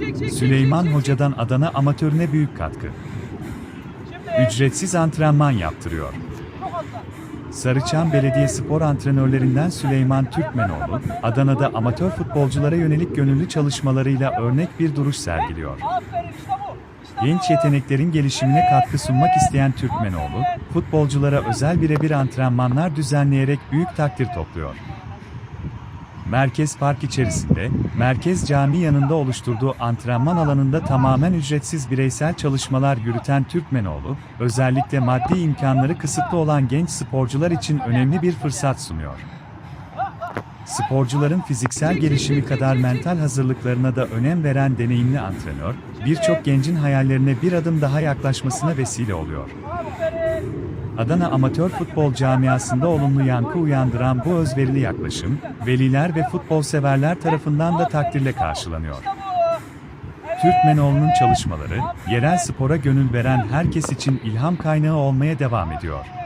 çek, çek, Süleyman çek, çek, Hoca'dan Adana amatörüne büyük katkı. Şimdi. Ücretsiz antrenman yaptırıyor. Sarıçam Belediyespor antrenörlerinden Süleyman Türkmenoğlu, Adana'da amatör futbolculara yönelik gönüllü çalışmalarıyla örnek bir duruş sergiliyor. Genç yeteneklerin gelişimine katkı sunmak isteyen Türkmenoğlu, futbolculara özel birebir antrenmanlar düzenleyerek büyük takdir topluyor. Merkez Park içerisinde, Merkez Cami yanında oluşturduğu antrenman alanında tamamen ücretsiz bireysel çalışmalar yürüten Türkmenoğlu, özellikle maddi imkanları kısıtlı olan genç sporcular için önemli bir fırsat sunuyor. Sporcuların fiziksel gelişimi kadar mental hazırlıklarına da önem veren deneyimli antrenör, birçok gencin hayallerine bir adım daha yaklaşmasına vesile oluyor. Adana amatör futbol camiasında olumlu yankı uyandıran bu özverili yaklaşım, veliler ve futbol severler tarafından da takdirle karşılanıyor. Türkmenoğlu'nun çalışmaları, yerel spora gönül veren herkes için ilham kaynağı olmaya devam ediyor.